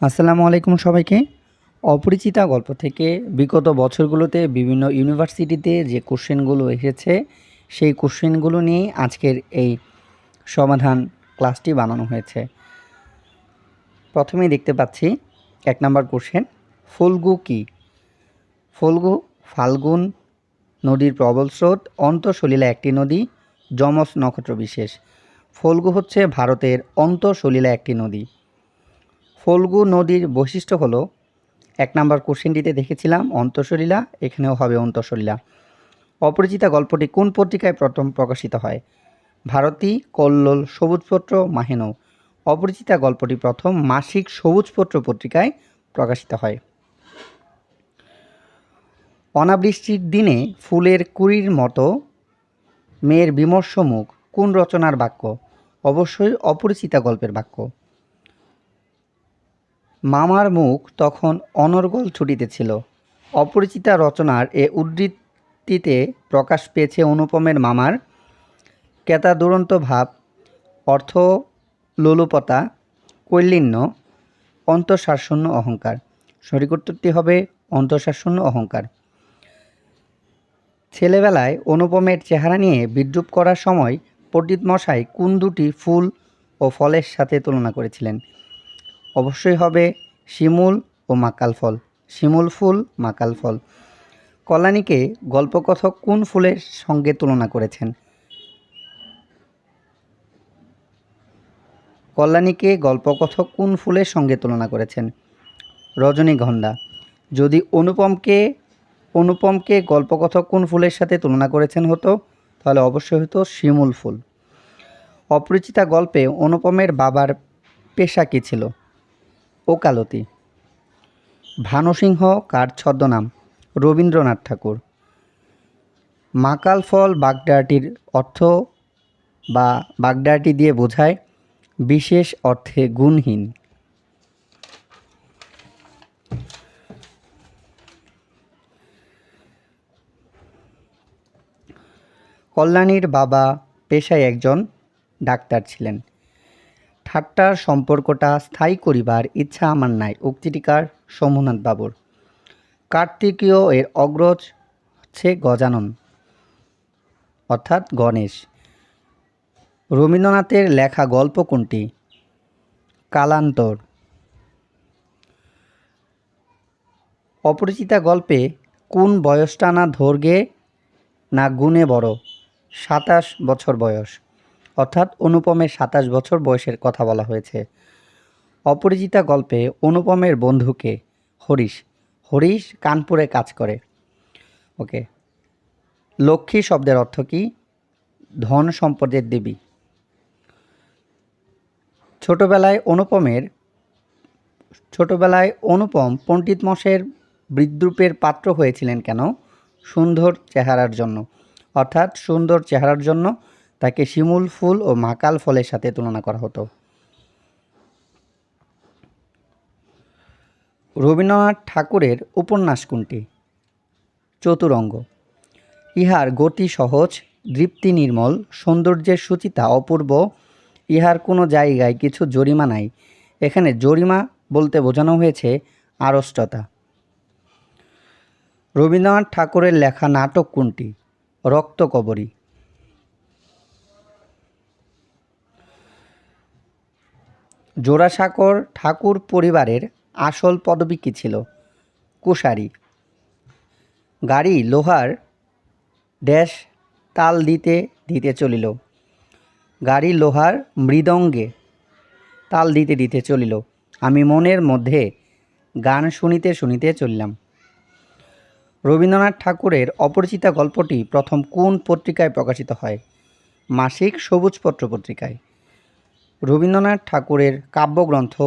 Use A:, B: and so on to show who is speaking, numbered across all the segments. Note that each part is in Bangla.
A: আসসালামু আলাইকুম সবাইকে। অপরিচিতা গল্প থেকে বিগত বছরগুলোতে বিভিন্ন ইউনিভার্সিটিতে যে কোশ্চেনগুলো এসেছে, সেই কোশ্চেনগুলো নিয়ে আজকের এই সমাধান ক্লাসটি বানানো হয়েছে। প্রথমেই দেখতে পাচ্ছি এক নম্বর কোশ্চেন, ফল্গু কি? ফল্গু ফাল্গুন নদীর প্রবল স্রোত, অন্তঃসলীলা একটি নদী, যমজ নক্ষত্র বিশেষ। ফল্গু হচ্ছে ভারতের অন্তঃসলীলা একটি নদী। ফল্গু নদীর বৈশিষ্ট্য হলো, এক নাম্বার কোশ্চেনটিতে দেখেছিলাম অন্তঃসলীলা এখানেও হবে অন্তঃসলীলা অপরিচিতা গল্পটি কোন পত্রিকায় প্রথম প্রকাশিত হয়? ভারতী, কল্লোল, সবুজপত্র, মাহেনৌ। অপরিচিতা গল্পটি প্রথম মাসিক সবুজপত্র পত্রিকায় প্রকাশিত হয়। অনাবৃষ্টির দিনে ফুলের কুড়ির মতো মেয়ের বিমর্ষ মুখ, কোন রচনার বাক্য? অবশ্যই অপরিচিতা গল্পের বাক্য। মামার মুখ তখন অনর্গল ছুটিতেছিল অপরিচিতা রচনার এ উদ্ধৃতিতে প্রকাশ পেয়েছে অনুপমের মামার কেতা দুরন্ত ভাব অর্থ লোলুপতা কৈলিন্য অন্তঃসারশূন্য অহংকার। সঠিক উত্তরটি হবে অন্তঃসারশূন্য অহংকার। ছেলেবেলায় অনুপমের চেহারা নিয়ে বিদ্রুপ করার সময় পণ্ডিত মশাই কোন দুটি ফুল ও ফলের সাথে তুলনা করেছিলেন। অবশ্যই হবে শিমুল ও মাকাল ফল। শিমুল ফুল, মাকাল ফল। কল্যাণীকে গল্পকথক কোন ফুলের সঙ্গে তুলনা করেছেন? কল্যাণীকে গল্পকথক কোন ফুলের সঙ্গে তুলনা করেছেন? রজনীগন্ধা যদি অনুপমকে অনুপমকে গল্পকথক কোন ফুলের সাথে তুলনা করেছেন হতো, তাহলে অবশ্যই হতো শিমুল ফুল। অপরিচিতা গল্পে অনুপমের বাবার পেশা কী ছিল? ওকালতি। ভানুসিংহ কার ছদ্মনাম? রবীন্দ্রনাথ ঠাকুর। মাকাল ফল বাগদাটির অর্থ বা বাগদাটি দিয়ে বোঝায় বিশেষ অর্থে গুণহীন। কল্যাণীর বাবা পেশায় একজন ডাক্তার ছিলেন। ঠাট্টার সম্পর্কটা স্থায়ী করিবার ইচ্ছা আমার নাই, উক্তিটিকার সোমনাথ বাবুর। কার্তিকীয় এর অগ্রজ হচ্ছে গজানন, অর্থাৎ গণেশ। রবীন্দ্রনাথের লেখা গল্প কোনটি? কালান্তর। অপরিচিতা গল্পে কোন বয়সটা না ধর্গে না গুণে বড়? সাতাশ বছর বয়স। অর্থাৎ অনুপমের সাতাশ বছর বয়সের কথা বলা হয়েছে। অপরিচিতা গল্পে অনুপমের বন্ধুকে হরিশ হরিশ কানপুরে কাজ করে। ওকে। লক্ষ্মী শব্দের অর্থ কী? ধন সম্পদের দেবী। ছোটবেলায় অনুপমের, ছোটবেলায় অনুপম পণ্ডিত মশের বিদ্রুপের পাত্র হয়েছিলেন কেন? সুন্দর চেহারার জন্য। অর্থাৎ সুন্দর চেহারার জন্য তাকে শিমুল ফুল ও মাকাল ফলের সাথে তুলনা করা হতো। রবীন্দ্রনাথ ঠাকুরের উপন্যাস কোনটি? চতুরঙ্গ। ইহার গতি সহজ, দৃপ্তি নির্মল, সৌন্দর্যের সূচিতা অপূর্ব। ইহার কোনো জায়গায় কিছু জরিমা নাই। এখানে জরিমা বলতে বোঝানো হয়েছে আড়ষ্টতা। রবীন্দ্রনাথ ঠাকুরের লেখা নাটক কোনটি? রক্তকবরী। জোড়াসাঁকোর ঠাকুর পরিবারের আসল পদবী কী ছিল? কুশারি। গাড়ি লোহার ড্যাশ তাল দিতে দিতে চলিল। গাড়ি লোহার মৃদঙ্গে তাল দিতে দিতে চলিল। আমি মনের মধ্যে গান শুনিতে শুনিতে চললাম। রবীন্দ্রনাথ ঠাকুরের অপরিচিতা গল্পটি প্রথম কোন পত্রিকায় প্রকাশিত হয়? মাসিক সবুজপত্র পত্রিকায়। রবীন্দ্রনাথ ঠাকুরের কাব্যগ্রন্থ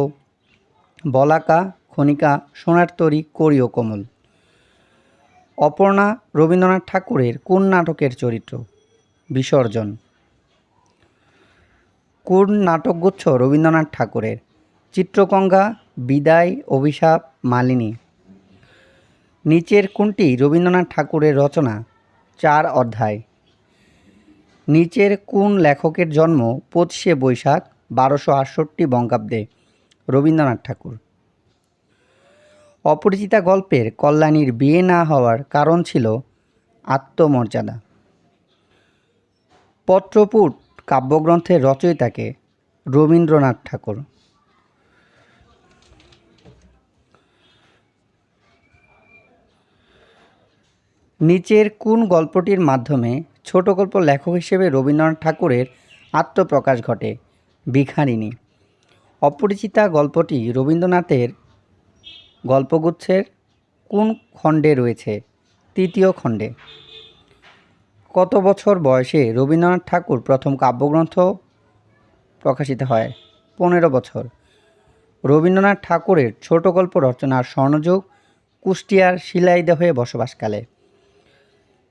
A: বলাকা, খনিকা, সোনার তরী, করি ও কোমল। অপর্ণা রবীন্দ্রনাথ ঠাকুরের কোন নাটকের চরিত্র? বিসর্জন। কোন নাটকগুচ্ছ রবীন্দ্রনাথ ঠাকুরের? চিত্রকঙ্গা, বিদায়, অভিশাপ, মালিনী। নিচের কোনটি রবীন্দ্রনাথ ঠাকুরের রচনা? চার অধ্যায়। নিচের কোন লেখকের জন্ম পঁচিশে বৈশাখ বারোশো আটষট্টি বঙ্গাব্দে রবীন্দ্রনাথ ঠাকুর। অপরিচিতা গল্পের কল্যাণীর বিয়ে না হওয়ার কারণ ছিল আত্মমর্যাদা। পত্রপুট কাব্যগ্রন্থের রচয়িতাকে রবীন্দ্রনাথ ঠাকুর। নিচের কোন গল্পটির মাধ্যমে ছোট গল্প লেখক হিসেবে রবীন্দ্রনাথ ঠাকুরের আত্মপ্রকাশ ঘটে? ভিখারিণী। অপরিচিতা গল্পটি রবীন্দ্রনাথের গল্পগুচ্ছের কোন খণ্ডে রয়েছে? তৃতীয় খণ্ডে। কত বছর বয়সে রবীন্দ্রনাথ ঠাকুর প্রথম কাব্যগ্রন্থ প্রকাশিত হয়? পনেরো বছর। রবীন্দ্রনাথ ঠাকুরের ছোট গল্প রচনার স্বর্ণযুগ কুষ্টিয়ার শিলাইদহে বসবাসকালে।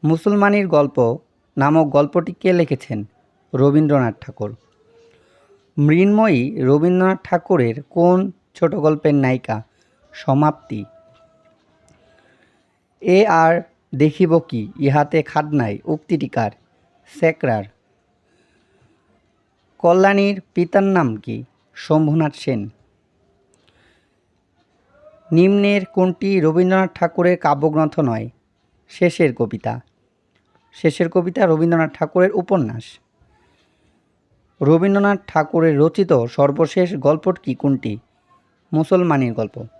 A: মুসলমানির গল্প নামক গল্পটি কে লিখেছেন রবীন্দ্রনাথ ঠাকুর। মৃন্ময়ী রবীন্দ্রনাথ ঠাকুরের কোন ছোট গল্পের নায়িকা? সমাপ্তি। এ আর দেখিব কি? ইহাতে খাদ নাই উক্তিটিকার সেকরার কল্যাণীর পিতার নাম কি? শম্ভুনাথ সেন। নিম্নের কোনটি রবীন্দ্রনাথ ঠাকুরের কাব্যগ্রন্থ নয়? শেষের কবিতা। শেষের কবিতা রবীন্দ্রনাথ ঠাকুরের উপন্যাস। রবীন্দ্রনাথ ঠাকুরের রচিত সর্বশেষ গল্পটি কোনটি? মুসলমানের গল্প।